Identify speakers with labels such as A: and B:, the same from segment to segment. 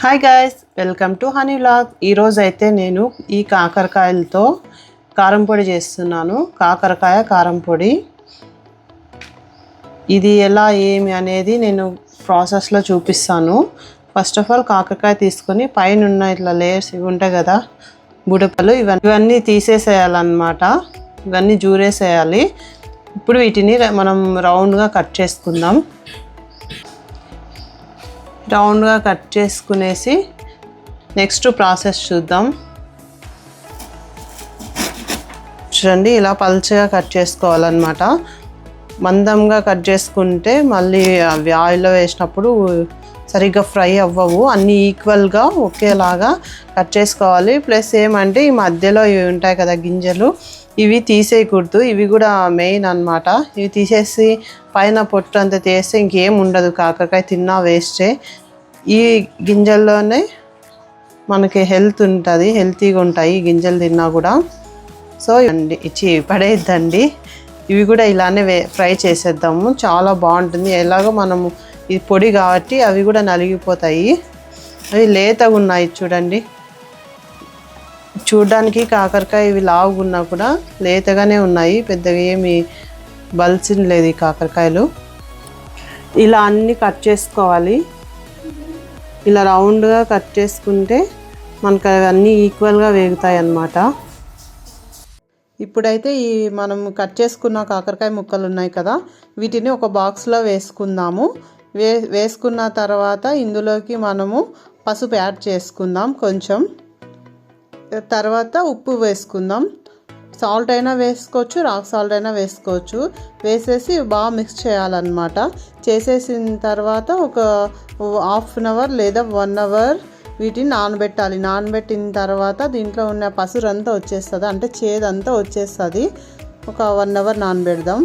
A: Hi guys welcome to honey vlog ఈరోజు అయితే నేను ఈ కాకరకాయలతో కారం పొడి చేస్తున్నాను. కాకరకాయ కారం పొడి. ఇది ఎలా ఏమి అనేది నేను ప్రాసెస్లో చూపిస్తాను. ఫస్ట్ ఆఫ్ ఆల్ కాకరకాయ తీసుకొని పైన ఉన్న ఇట్లా లేయర్స్ ఇవి ఉంటాయి కదా బుడపలు ఇవన్నీ ఇవన్నీ తీసేసేయాలన్నమాట. ఇవన్నీ జూరేసేయాలి. ఇప్పుడు వీటిని మనం రౌండ్గా కట్ చేసుకుందాం. రౌండ్గా కట్ చేసుకునేసి నెక్స్ట్ ప్రాసెస్ చూద్దాం. చూడండి ఇలా పల్చగా కట్ చేసుకోవాలన్నమాట. మందంగా కట్ చేసుకుంటే మళ్ళీ అవి ఆయిల్లో వేసినప్పుడు సరిగ్గా ఫ్రై అవ్వవు. అన్నీ ఈక్వల్గా ఒకేలాగా కట్ చేసుకోవాలి. ప్లస్ ఏమంటే ఈ మధ్యలో ఇవి ఉంటాయి కదా గింజలు ఇవి తీసేయకూడదు. ఇవి కూడా మెయిన్ అన్నమాట. ఇవి తీసేసి పైన పొట్టు అంతా తీస్తే ఇంకేం ఉండదు. కాకరకాయ తిన్నా వేస్టే. ఈ గింజల్లోనే మనకి హెల్త్ ఉంటుంది హెల్తీగా ఉంటాయి ఈ గింజలు తిన్నా కూడా. సో అండి ఇచ్చి పడేద్దండి. ఇవి కూడా ఇలానే ఫ్రై చేసేద్దాము. చాలా బాగుంటుంది. ఎలాగో మనము ఇది పొడి కాబట్టి అవి కూడా నలిగిపోతాయి. అవి లేతగా ఉన్నాయి చూడండి. చూడడానికి కాకరకాయ ఇవి లావుగున్నా కూడా లేతగానే ఉన్నాయి. పెద్దగా ఏమి బలిసిన లేదు ఈ కాకరకాయలు. ఇలా అన్నీ కట్ చేసుకోవాలి. ఇలా రౌండ్గా కట్ చేసుకుంటే మనకు అవన్నీ ఈక్వల్గా వేగుతాయి అన్నమాట ఇప్పుడైతే ఈ మనం కట్ చేసుకున్న కాకరకాయ ముక్కలు ఉన్నాయి కదా వీటిని ఒక బాక్స్లో వేసుకుందాము. వే వేసుకున్న తర్వాత ఇందులోకి మనము పసుపు యాడ్ చేసుకుందాం కొంచెం. తర్వాత ఉప్పు వేసుకుందాం. సాల్ట్ అయినా వేసుకోవచ్చు రాక్ సాల్ట్ అయినా వేసుకోవచ్చు. వేసేసి బాగా మిక్స్ చేయాలన్నమాట. చేసేసిన తర్వాత ఒక హాఫ్ అన్ అవర్ లేదా వన్ అవర్ వీటిని నానబెట్టాలి. నానబెట్టిన తర్వాత దీంట్లో ఉన్న పసురంతా వచ్చేస్తుంది. అంటే చేదంతా వచ్చేస్తుంది. ఒక వన్ అవర్ నానబెడదాం.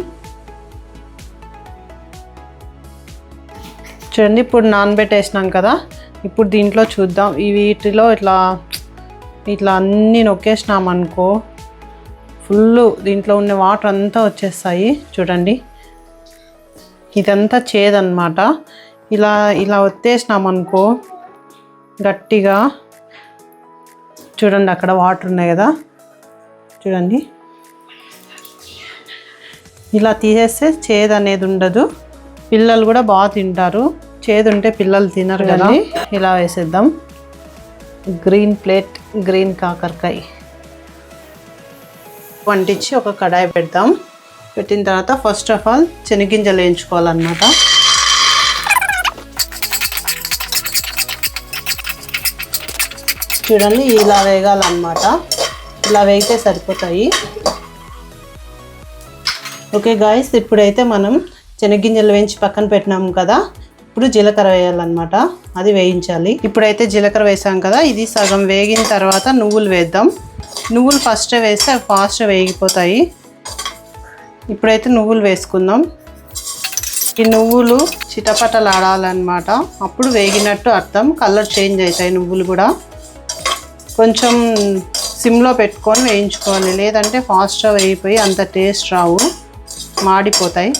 A: చూడండి ఇప్పుడు నానబెట్టేసినాం కదా. ఇప్పుడు దీంట్లో చూద్దాం. ఈ వీటిలో ఇట్లా ఇట్లా అన్నీ నొక్కేసినాం అనుకో ఫుల్ దీంట్లో ఉన్న వాటర్ అంతా వచ్చేస్తాయి. చూడండి. ఇదంతా చేదన్నమాట. ఇలా ఇలా ఒత్తేసినాం అనుకో గట్టిగా. చూడండి అక్కడ వాటర్ ఉన్నాయి కదా. చూడండి. ఇలా తీసేస్తే చేదు అనేది ఉండదు. పిల్లలు కూడా బాగా తింటారు. చేదు ఉంటే పిల్లలు తినరు కదా. ఇలా వేసేద్దాం. గ్రీన్ ప్లేట్ గ్రీన్ కాకరకాయ. వంటించి ఒక కడాయి పెడతాం. పెట్టిన తర్వాత ఫస్ట్ ఆఫ్ ఆల్ శనగింజలు వేయించుకోవాలన్నమాట. చూడండి ఇలా వేగాలన్నమాట. ఇలా వేగితే సరిపోతాయి. ఓకే గాయస్ ఇప్పుడైతే మనం శనగింజలు వేయించి పక్కన పెట్టినాము కదా. ఇప్పుడు జీలకర్ర వేయాలన్నమాట. అది వేయించాలి. ఇప్పుడైతే జీలకర్ర వేసాం కదా ఇది సగం వేగిన తర్వాత నువ్వులు వేద్దాం. నువ్వులు ఫస్ట్ వేస్తే అవి ఫాస్ట్గా వేగిపోతాయి. ఇప్పుడైతే నువ్వులు వేసుకుందాం. ఈ నువ్వులు చిటపటలాడాలన్నమాట. అప్పుడు వేగినట్టు అర్థం. కలర్ చేంజ్ అవుతాయి నువ్వులు కూడా. కొంచెం సిమ్లో పెట్టుకొని వేయించుకోవాలి. లేదంటే ఫాస్ట్గా వేగిపోయి అంత టేస్ట్ రావు. మాడిపోతాయి.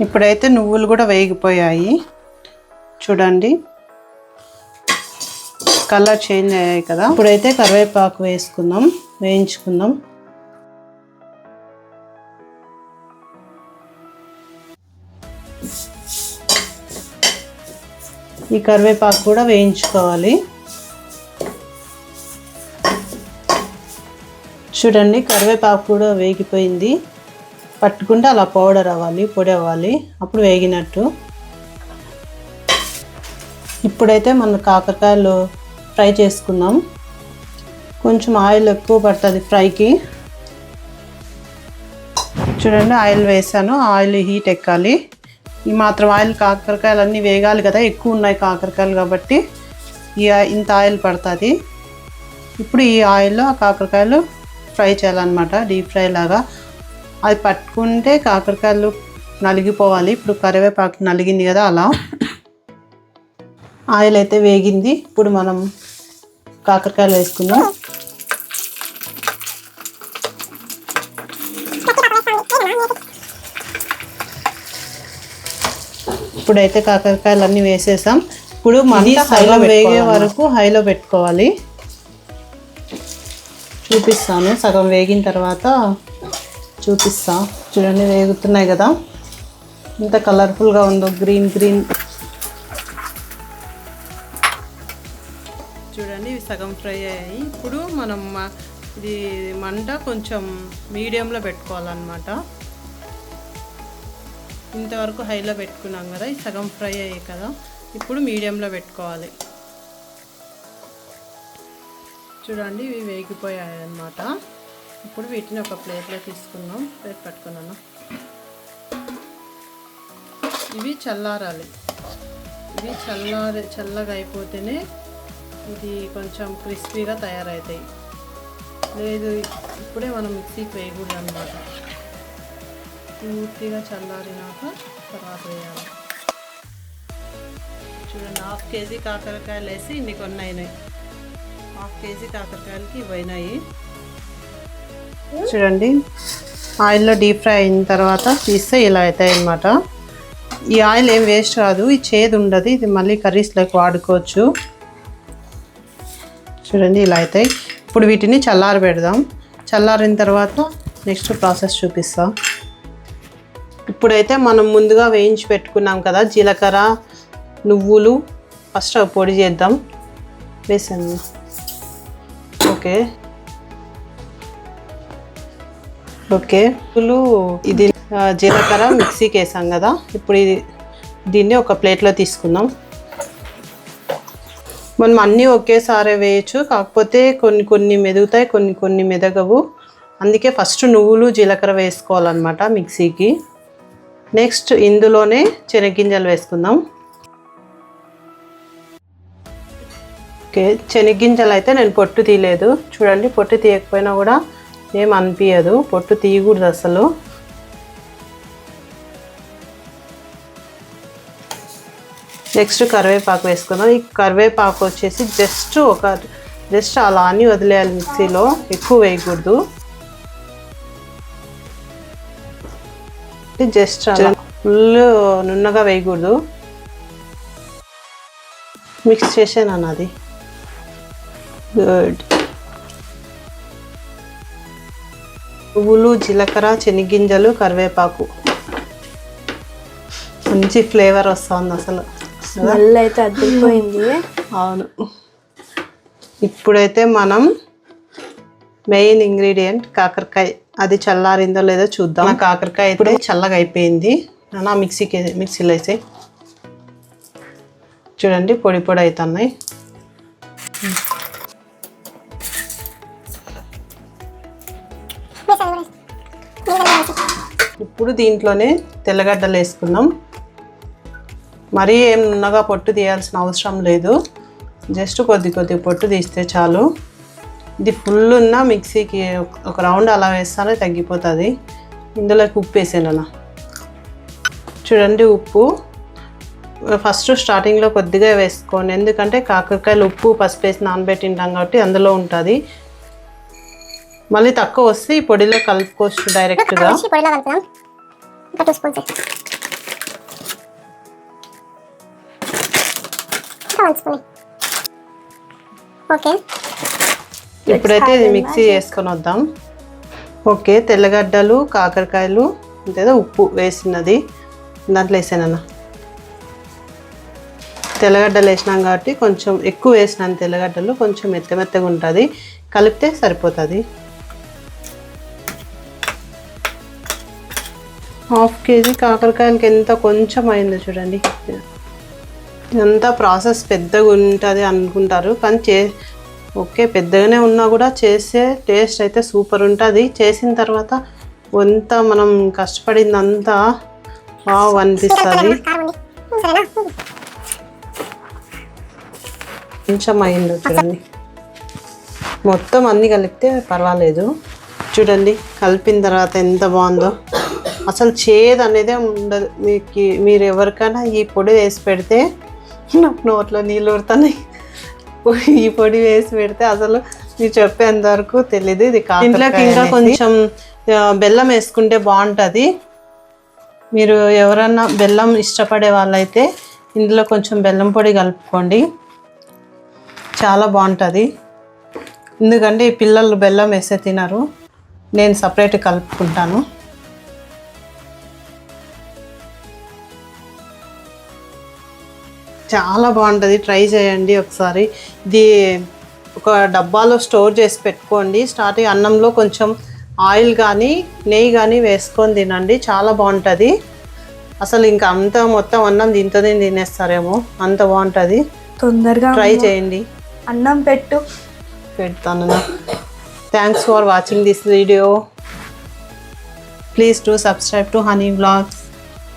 A: ఇప్పుడైతే నువ్వులు కూడా వేగిపోయాయి. చూడండి. కలర్ చేంజ్ అయ్యాయి కదా. ఇప్పుడైతే కరివేపాకు వేసుకుందాం వేయించుకుందాం. ఈ కరివేపాకు కూడా వేయించుకోవాలి. చూడండి కరివేపాకు కూడా వేగిపోయింది. పట్టుకుంటే అలా పౌడర్ అవ్వాలి పొడి అవ్వాలి. అప్పుడు వేగినట్టు. ఇప్పుడైతే మన కాకరకాయలు ఫ్రై చేసుకుందాం. కొంచెం ఆయిల్ ఎక్కువ పడుతుంది ఫ్రైకి. చూడండి ఆయిల్ వేసాను. ఆయిల్ హీట్ ఎక్కాలి. ఈ మాత్రం ఆయిల్ కాకరకాయలు అన్నీ వేగాలి కదా ఎక్కువ ఉన్నాయి కాకరకాయలు కాబట్టి. ఈ ఇంత ఆయిల్ పడుతుంది. ఇప్పుడు ఈ ఆయిల్లో ఆ కాకరకాయలు ఫ్రై చేయాలన్నమాట డీప్ ఫ్రై లాగా. అది పట్టుకుంటే కాకరకాయలు నలిగిపోవాలి. ఇప్పుడు కరివేపాకు నలిగింది కదా అలా. ఆయిల్ అయితే వేగింది. ఇప్పుడు మనం కాకరకాయలు వేసుకుందాం. ఇప్పుడైతే కాకరకాయలు అన్నీ వేసేసాం. ఇప్పుడు
B: ఇది
A: హైలో
B: సగం
A: వేగే. వరకు హైలో పెట్టుకోవాలి. చూపిస్తాను. సగం వేగిన తర్వాత చూపిస్తా. చూడండి వేగుతున్నాయి కదా. ఎంత కలర్ఫుల్గా ఉందో గ్రీన్ గ్రీన్ చూడండి ఇవి సగం ఫ్రై అయ్యాయి. ఇప్పుడు మనం ఇది మంట కొంచెం మీడియంలో పెట్టుకోవాలన్నమాట. ఇంతవరకు హైలో పెట్టుకున్నాం కదా ఇది సగం ఫ్రై అయ్యాయి కదా. ఇప్పుడు మీడియంలో పెట్టుకోవాలి. చూడండి ఇవి వేగిపోయాయి అన్నమాట ఇప్పుడు వీటిని ఒక ప్లేట్లో తీసుకున్నాం ప్లేట్ పట్టుకున్నాను. ఇవి చల్లారాలి. ఇవి చల్లారి చల్లగా అయిపోతేనే ఇది కొంచెం క్రిస్పీగా తయారవుతాయి. లేదు ఇప్పుడే మనం మిక్సీకి వేయకూడదు అనమాట పూర్తిగా చల్లారినాక తర్వాత వేయాలి. చూడండి హాఫ్ కేజీ కాకరకాయలు వేసి ఇన్ని కొన్ని అయినాయి హాఫ్ కేజీ కాకరకాయలకి ఇవైనాయి. చూడండి. ఆయిల్లో డీప్ ఫ్రై అయిన తర్వాత తీస్తే ఇలా అవుతాయి అన్నమాట. ఈ ఆయిల్ ఏం వేస్ట్ కాదు ఇది చేదు ఉండదు ఇది మళ్ళీ కర్రీస్లోకి వాడుకోవచ్చు. చూడండి ఇలా అవుతాయి. ఇప్పుడు వీటిని చల్లారి పెడదాం. చల్లారిన తర్వాత నెక్స్ట్ ప్రాసెస్ చూపిస్తా. ఇప్పుడైతే మనం ముందుగా వేయించి పెట్టుకున్నాం కదా జీలకర్ర నువ్వులు ఫస్ట్ పొడి చేద్దాం. వేసాను ఓకే. ఓకే. నువ్వులు ఇది జీలకర్ర మిక్సీకి వేసాం కదా. ఇప్పుడు ఇది దీన్ని ఒక ప్లేట్లో తీసుకుందాం. మనం అన్నీ ఒకేసారి వేయచ్చు. కాకపోతే కొన్ని కొన్ని మెదుగుతాయి కొన్ని కొన్ని మెదగవు. అందుకే ఫస్ట్ నువ్వులు జీలకర్ర వేసుకోవాలన్నమాట మిక్సీకి. నెక్స్ట్ ఇందులోనే శనగింజలు వేసుకుందాం. ఓకే. శనగింజలు అయితే నేను పొట్టు తీయలేదు. చూడండి పొట్టు తీయకపోయినా కూడా ఏం అనిపించదు పొట్టు తీయకూడదు అసలు. నెక్స్ట్ కరివేపాకు వేసుకుందాం. ఈ కరివేపాకు వచ్చేసి జస్ట్ ఒక జస్ట్ అలా అని వదిలేయాలి మిక్సీలో. ఎక్కువ వేయకూడదు. జస్ట్ అలా. ఫుల్ నున్నగా వేయకూడదు. మిక్స్ చేసాను అన్నది గుడ్. పువ్వులు జీలకర్ర శనగింజలు కరివేపాకు. మంచి ఫ్లేవర్ వస్తుంది అసలు.
B: స్మెల్ అయితే అద్దరిపోయింది.
A: అవును. ఇప్పుడైతే మనం మెయిన్ ఇంగ్రీడియంట్ కాకరకాయ. అది చల్లారిందో లేదో చూద్దాం. కాకరకాయ ఇప్పుడు చల్లగా అయిపోయింది నా మిక్సీకి మిక్సీలో వేసే. చూడండి పొడి పొడి అవుతున్నాయి. ఇప్పుడు దీంట్లోనే తెల్లగడ్డలు వేసుకుందాం మరీ ఏం నున్నగా పొట్టు తీయాల్సిన అవసరం లేదు. జస్ట్ కొద్ది కొద్ది పొట్టు తీస్తే చాలు. ఇది ఫుల్ ఉన్న మిక్సీకి ఒక- రౌండ్ అలా వేస్తానే తగ్గిపోతుంది. ఇందులోకి ఉప్పు వేసాను చూడండి ఉప్పు. ఫస్ట్ స్టార్టింగ్లో కొద్దిగా వేసుకోండి. ఎందుకంటే కాకరకాయలు ఉప్పు పసుపు వేసి నానబెట్టింటాం కాబట్టి అందులో ఉంటుంది. మళ్ళీ తక్కువ వస్తే ఈ పొడిలో కలుపుకోవచ్చు డైరెక్ట్గా.
C: ఇంకా టూ స్పూన్స్ ఇంకా వన్ స్పూన్ ఓకే.
A: ఇప్పుడైతే ఇది మిక్సీ చేసుకొని వద్దాం. ఓకే తెల్లగడ్డలు కాకరకాయలు అంతేదో ఉప్పు వేసినది. దాంట్లో వేసానన్న తెల్లగడ్డలు వేసినాం కాబట్టి కొంచెం ఎక్కువ వేసినాను తెల్లగడ్డలు కొంచెం మెత్త మెత్తగా ఉంటుంది. కలిపితే సరిపోతుంది. హాఫ్ కేజీ కాకరకాయలకి ఎంత కొంచెం అయిందో చూడండి. ఇదంతా ప్రాసెస్ పెద్దగా ఉంటుంది అనుకుంటారు కానీ చే ఓకే పెద్దగానే ఉన్నా కూడా చేసే టేస్ట్ అయితే సూపర్ ఉంటుంది. చేసిన తర్వాత ఎంత మనం కష్టపడిందంతా వావ్ అనిపిస్తుంది. కొంచెం అయింది చూడండి. మొత్తం అన్నీ కలిపితే పర్వాలేదు. చూడండి కలిపిన తర్వాత ఎంత బాగుందో. అసలు చేదు అనేదే ఉండదు. మీకు మీరు ఎవరికైనా ఈ పొడి వేసి పెడితే నాకు నోట్లో నీళ్ళు ఊరుతున్నాయి. ఈ పొడి వేసి పెడితే అసలు మీరు చెప్పేంత వరకు తెలీదు. ఇది ఇంట్లోకి ఇంకా కొంచెం బెల్లం వేసుకుంటే బాగుంటుంది. మీరు ఎవరన్నా బెల్లం ఇష్టపడే వాళ్ళైతే ఇందులో కొంచెం బెల్లం పొడి కలుపుకోండి. చాలా బాగుంటుంది. ఎందుకంటే ఈ పిల్లలు బెల్లం వేస్తే తినరు. నేను సపరేట్ కలుపుకుంటాను. చాలా బాగుంటుంది. ట్రై చేయండి ఒకసారి. ఇది ఒక డబ్బాలో స్టోర్ చేసి పెట్టుకోండి. స్టార్టింగ్ అన్నంలో కొంచెం ఆయిల్ కానీ నెయ్యి కానీ వేసుకొని తినండి. చాలా బాగుంటుంది. అసలు ఇంకా అంత మొత్తం అన్నం దీంతోనే తినేస్తారేమో. అంత బాగుంటుంది.
B: తొందరగా
A: ట్రై చేయండి.
B: అన్నం పెట్టు.
A: పెడతాను thanks for watching this video please to subscribe to honey blogs